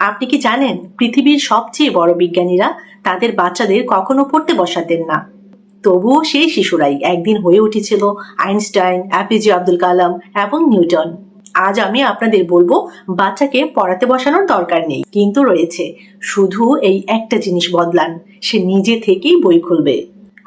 আপনি কি জানেন, পৃথিবীর সবচেয়ে বড় বিজ্ঞানীরা তাদের বাচ্চাদের কখনো পড়তে বসাতেন না। তবুও সেই শিশুরাই একদিন হয়ে উঠেছিল আইনস্টাইন অ্যাপিজে আব্দুল কালাম এবং নিউটন। আজ আমি আপনাদের বলব, বাচ্চাকে পড়াতে বসানোর দরকার নেই, কিন্তু রয়েছে। শুধু এই একটা জিনিস বদলান, সে নিজে থেকেই বই খুলবে।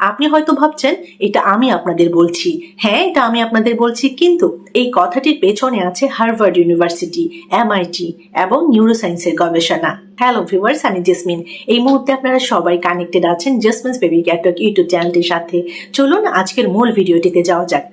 আপনি হয়তো ভাবছেন, এটা আমি আপনাদের বলছি। হ্যাঁ এটা আমি আপনাদের বলছি, কিন্তু এই কথাটির পেছনে আছে হার্ভার্ড ইউনিভার্সিটি, এমআইটি এবং নিউরোসায়েন্সের গবেষণা। হ্যালো ভিউয়ার্স, আমি জেসমিন। এই মুহূর্তে আপনারা সবাই কানেক্টেড আছেন জেসমিনস বেবি ক্যাটক ইউটিউব চ্যানেলটির সাথে। চলুন আজকের মূল ভিডিওটিতে যাওয়া যাক।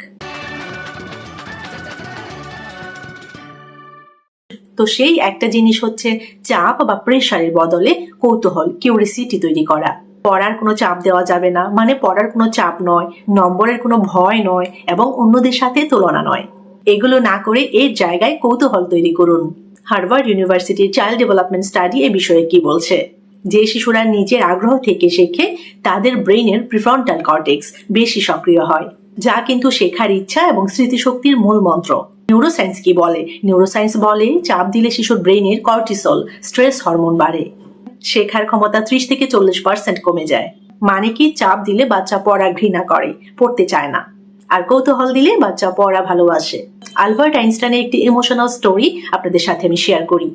তো সেই একটা জিনিস হচ্ছে, চাপ বা প্রেশারের বদলে কৌতূহল কিউরিসিটি তৈরি করা। পড়ার কোনো চাপ দেওয়া যাবে না। মানে পড়ার কোনো চাপ নয়, নম্বরের কোনো ভয় নয় এবং অন্যদের সাথে তুলনা নয়। এগুলো না করে এর জায়গায় কৌতূহল তৈরি করুন। হার্ভার্ড ইউনিভার্সিটির চাইল্ড ডেভেলপমেন্ট স্টাডি এ বিষয়ে কি বলছে? যে শিশুরা নিজের আগ্রহ থেকে শেখে, তাদের ব্রেইনের প্রিফ্রন্টাল কর্টেক্স বেশি সক্রিয় হয়, যা কিন্তু শেখার ইচ্ছা এবং স্মৃতিশক্তির মূল মন্ত্র। নিউরোসায়েন্স কি বলে? নিউরোসায়েন্স বলে, চাপ দিলে শিশুর ব্রেইনের কর্টিসল, স্ট্রেস হরমোন বাড়ে। শেখার ক্ষমতা ত্রিশ থেকে চল্লিশ পার্সেন্ট কমে যায়। মানে কি, চাপ দিলে বাচ্চা পড়া ঘৃণা করে, পড়তে চায় না। আর কৌতূহল দিলে বাচ্চা পড়া ভালোবাসে। আলবার্ট আইনস্টাইনের একটি ইমোশনাল স্টোরি আপনাদের সাথে আমি শেয়ার করি।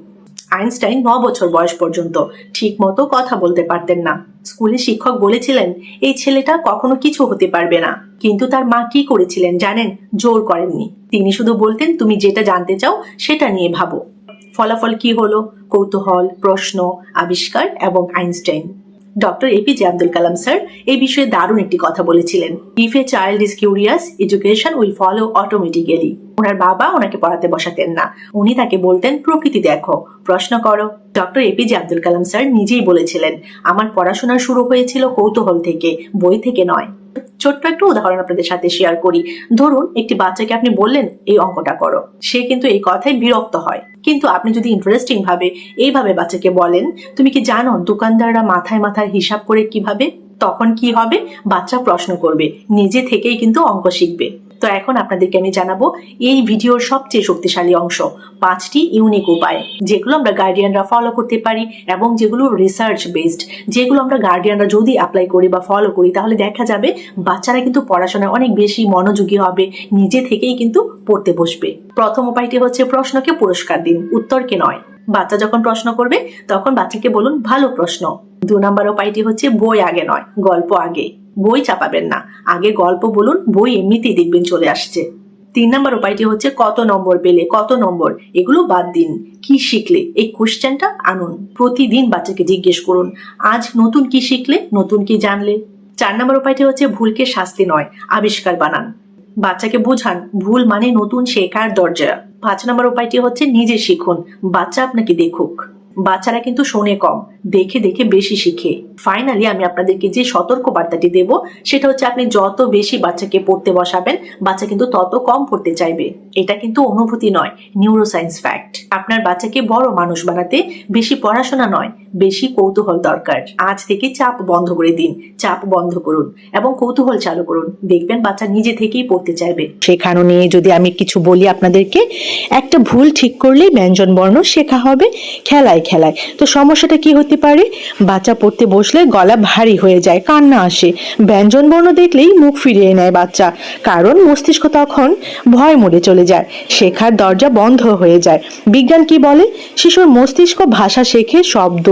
আইনস্টাইন ন বছর বয়স পর্যন্ত ঠিক মতো কথা বলতে পারতেন না। স্কুলে শিক্ষক বলেছিলেন, এই ছেলেটা কখনো কিছু হতে পারবে না। কিন্তু তার মা কি করেছিলেন জানেন? জোর করেননি। তিনি শুধু বলতেন, তুমি যেটা জানতে চাও, সেটা নিয়ে ভাবো। ফলাফল কি হলো? কৌতূহল, প্রশ্ন, আবিষ্কার এবং Einstein. Doctor APJ Abdul Kalam sir এই বিষয়ে দারুণ একটি কথা বলেছিলেন। If a child is curious education will follow automatically ওনার বাবা ওনাকে পড়াতে বসাতেন না। উনি তাকে বলতেন, প্রকৃতি দেখো, প্রশ্ন করো। Doctor APJ Abdul Kalam sir নিজেই বলেছিলেন, আমার পড়াশোনা শুরু হয়েছিল কৌতূহল থেকে, বই থেকে নয়। ছোট্ট একটু উদাহরণ আপনাদের সাথে শেয়ার করি। ধরুন, একটি বাচ্চাকে আপনি বললেন, এই অঙ্কটা করো। সে কিন্তু এই কথায় বিরক্ত হয়। কিন্তু আপনি যদি ইন্টারেস্টিং ভাবে এইভাবে বাচ্চাকে বলেন, তুমি কি জানো দোকানদাররা মাথায় মাথায় হিসাব করে কীভাবে, তখন কি হবে? বাচ্চা প্রশ্ন করবে, নিজে থেকেই কিন্তু অঙ্ক শিখবে। তো এখন আপনাদেরকে আমি জানাব এই ভিডিওর সবচেয়ে শক্তিশালী অংশ, পাঁচটি ইউনিক উপায়, যেগুলো আমরা গার্ডিয়ানরা ফলো করতে পারি এবং যেগুলো রিসার্চ বেসড যেগুলো আমরা গার্ডিয়ানরা যদি অ্যাপ্লাই করি বা ফলো করি, তাহলে দেখা যাবে বাচ্চারা কিন্তু পড়াশোনায় অনেক বেশি মনোযোগী হবে, নিজে থেকেই কিন্তু পড়তে বসবে। প্রথম উপায়টি হচ্ছে প্রশ্নকে পুরস্কার দিন, উত্তরকে নয়। বাচ্চা যখন প্রশ্ন করবে, তখন বাচ্চাকে বলুন, ভালো প্রশ্ন। দু নম্বর উপায়টি হচ্ছে বই আগে নয়, গল্প আগে। বই চাপাবেন না। আগে গল্প বলুন, বই এমনিতেই দেখবেন চলে আসছে। তিন নম্বর উপায়টি হচ্ছে কত নম্বর পেলে কত নম্বর, এগুলো বাদ দিন। কি শিখলে? এই কোশ্চেনটা আনুন। প্রতিদিন বাচ্চাকে জিজ্ঞেস করুন, আজ নতুন কি শিখলে, নতুন কি জানলে? চার নম্বর উপায়টি হচ্ছে ভুলকে শাস্তি নয়, আবিষ্কার বানান। বাচ্চাকে বোঝান, ভুল মানে নতুন শেখার দরজা। পাঁচ নম্বর উপায়টি হচ্ছে নিজে শিখুন, বাচ্চা আপনাকে দেখুক। বাচ্চারা কিন্তু শোনে কম, দেখে দেখে বেশি শিখে। ফাইনালি আমি আপনাদেরকে যে সতর্ক বার্তাটি দেব, সেটা হচ্ছে আপনি যত বেশি বাচ্চাকে পড়তে বসাবেন, বাচ্চা কিন্তু তত কম পড়তে চাইবে। এটা কিন্তু অনুভূতি নয় নিউরোসায়েন্স ফ্যাক্ট আপনার বাচ্চাকে বড় মানুষ বানাতে বেশি পড়াশোনা নয়, বেশি কৌতূহল দরকার। আজ থেকে চাপ বন্ধ করে দিন, চাপ বন্ধ করুন এবং কৌতূহল চালু করুন। দেখবেন বাচ্চা নিজে থেকেই পড়তে চাইবে। শেখানো নিয়ে যদি আমি কিছু বলি আপনাদেরকে, একটা ভুল ঠিক করলেই ব্যঞ্জন বর্ণ শেখা হবে, খেলায় খেলায়। তো সমস্যাটা কি হতে পারে? বাচ্চা পড়তে বসলে গলা ভারী হয়ে যায়, কান্না আসে। ব্যঞ্জন বর্ণ দেখলেই মুখ ফিরিয়ে নেয় বাচ্চা। কারণ মস্তিষ্ক তখন ভয় মোড়ে চলে যায়, শেখার দরজা বন্ধ হয়ে যায়। বিজ্ঞান কি বলে? শিশুর মস্তিষ্ক ভাষা শেখে শব্দ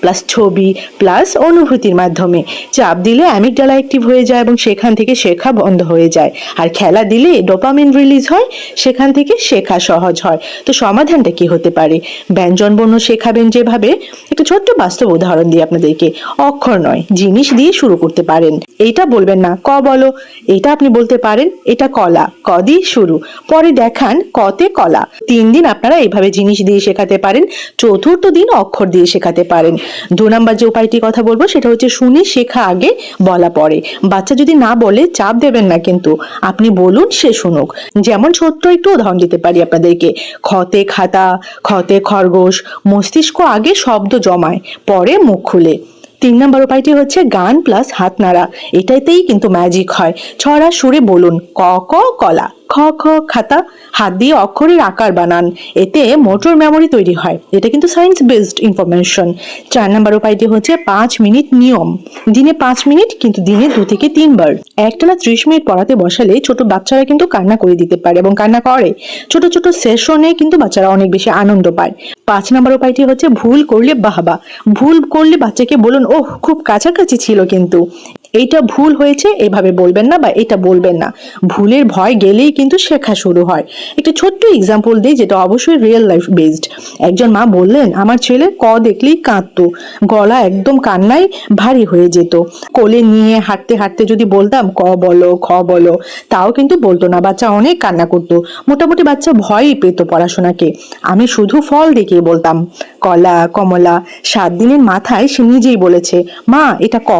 প্লাস ছবি প্লাস অনুভূতির মাধ্যমে। চাপ দিলে অ্যামিকডালা অ্যাক্টিভ হয়ে যায় এবং সেখান থেকে শেখা বন্ধ হয়ে যায়। আর খেলা দিলে ডোপামিন রিলিজ হয়, সেখান থেকে শেখা সহজ হয়। তো সমাধানটা কি হতে পারে? ব্যঞ্জন বর্ণ শেখাবেন যেভাবে একটা ছোট্ট বাস্তব উদাহরণ দিই আপনাদেরকে অক্ষর নয়, জিনিস দিয়ে শুরু করতে পারেন। এইটা বলবেন না, ক বলো। এটা আপনি বলতে পারেন, এটা কলা, ক দিয়ে শুরু। পরে দেখান, কতে কলা। তিন দিন আপনারা এইভাবে জিনিস দিয়ে শেখাতে পারেন, চতুর্থ দিন অক্ষর দিয়ে শেখাতে পারেন। দু নাম্বার যে উপায়টি কথা বলব, সেটা হচ্ছে শুনে শেখা আগে, বলা পরে। বাচ্চা যদি না বলে, চাপ দেবেন না কিন্তু। আপনি বলুন, সে শুনুক। যেমন ছোট্ট একটু উদাহরণ দিতে পারি আপনাদেরকে। খতে খাতা, খতে খরগোশ, মস্তিষ্ক আগে শব্দ জমায়, পরে মুখ খুলে। তিন নম্বর উপায়টি হচ্ছে গান প্লাস হাত নাড়া এটাতেই কিন্তু ম্যাজিক হয়। ছড়া সুরে বলুন, ক ক, কলা। খ খ, খাতা, হাত দিয়ে অক্ষরের আকার বানান। এতে মোটর মেমোরি তৈরি হয়। এটা কিন্তু সায়েন্স বেসড ইনফরমেশন চার নাম্বার উপায়টি হচ্ছে পাঁচ মিনিট নিয়ম। দিনে পাঁচ মিনিট, কিন্তু দিনে দু থেকে তিনবার। একটানা ত্রিশ মিনিট পড়াতে বসালে ছোট বাচ্চারা কিন্তু কান্না করে দিতে পারে এবং কান্না করে। ছোট ছোট সেশনে কিন্তু বাচ্চারা অনেক বেশি আনন্দ পায়। পাঁচ নাম্বার উপায়টি হচ্ছে ভুল করলে বাহবা। ভুল করলে বাচ্চাকে বলুন, ওহ, খুব কাছাকাছি ছিল কিন্তু। এইটা ভুল হয়েছে, এভাবে বলবেন না বা এটা বলবেন না। ভুলের ভয় গেলেই কিন্তু শেখা শুরু হয়। একটা ছোট্ট এক্সাম্পল দিই, যেটা অবশ্যই রিয়েল লাইফ বেসড একজন মা বললেন, আমার ছেলে ক দেখলেই কাঁদতো। গলা একদম কান্নায় ভারী হয়ে যেত। কোলে নিয়ে হাঁটতে হাঁটতে যদি বলতাম, ক বলো, খ বলো, তাও কিন্তু বলতো না। বাচ্চা অনেক কান্না করতো। মোটামুটি বাচ্চা ভয়ই পেত পড়াশোনাকে। আমি শুধু ফল দেখিয়ে বলতাম। কলা, কমলা, সাত দিনের মাথায় সে নিজেই বলেছে, মা, এটা ক।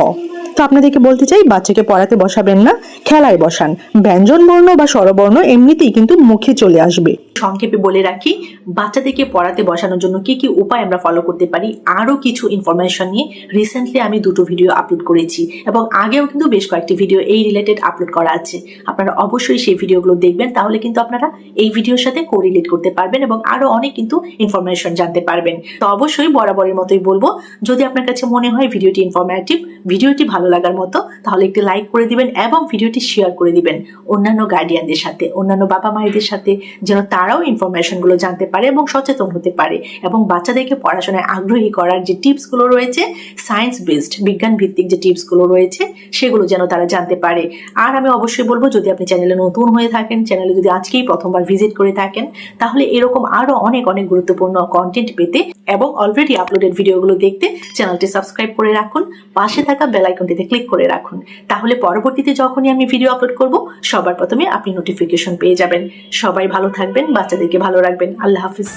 তো আপনাদেরকে বলতে চাই, বাচ্চাকে পড়াতে বসাবেন না, খেলায় বসান। ব্যঞ্জন বর্ণ বা স্বরবর্ণ এমনিতেই কিন্তু মুখে চলে আসবে। সংক্ষেপে বলে রাখি, বাচ্চাদেরকে পড়াতে বসানোর জন্য কি কি উপায় আমরা ফলো করতে পারি, আরও কিছু ইনফরমেশন নিয়ে রিসেন্টলি আমি দুটো ভিডিও আপলোড করেছি এবং আগেও কিন্তু বেশ কয়েকটি ভিডিও এই রিলেটেড আপলোড করা আছে। আপনারা অবশ্যই সেই ভিডিওগুলো দেখবেন, তাহলে কিন্তু আপনারা এই ভিডিওর সাথে কোরিলেট করতে পারবেন এবং আরও অনেক কিন্তু ইনফরমেশন জানতে পারবেন। তো অবশ্যই বরাবরের মতোই বলব, যদি আপনার কাছে মনে হয় ভিডিওটি ইনফরমেটিভ ভিডিওটি ভালো লাগার মতো, তাহলে একটি লাইক করে দিবেন এবং ভিডিওটি শেয়ার করে দিবেন অন্যান্য গার্ডিয়ানদের সাথে, অন্যান্য বাবা মায়েদের সাথে, যেন তারাও ইনফরমেশনগুলো জানতে পারে এবং সচেতন হতে পারে। এবং বাচ্চাদেরকে পড়াশোনায় আগ্রহী করার যে টিপসগুলো রয়েছে সায়েন্স বেসড বিজ্ঞান ভিত্তিক যে টিপসগুলো রয়েছে, সেগুলো যেন তারা জানতে পারে। আর আমি অবশ্যই বলব, যদি আপনি চ্যানেলে নতুন হয়ে থাকেন চ্যানেলে যদি আজকেই প্রথমবার ভিজিট করে থাকেন, তাহলে এরকম আরও অনেক অনেক গুরুত্বপূর্ণ কন্টেন্ট পেতে এবং অলরেডি আপলোডেড ভিডিওগুলো দেখতে চ্যানেলটি সাবস্ক্রাইব করে রাখুন। পাশে থাকা বেল আইকনটিতে ক্লিক করে রাখুন। তাহলে পরবর্তীতে যখনই আমি ভিডিও আপলোড করব, সবার প্রথমে আপনি নোটিফিকেশন পেয়ে যাবেন। সবাই ভালো থাকবেন, বাচ্চাদেরকে ভালো রাখবেন। আল্লাহ হাফিজ।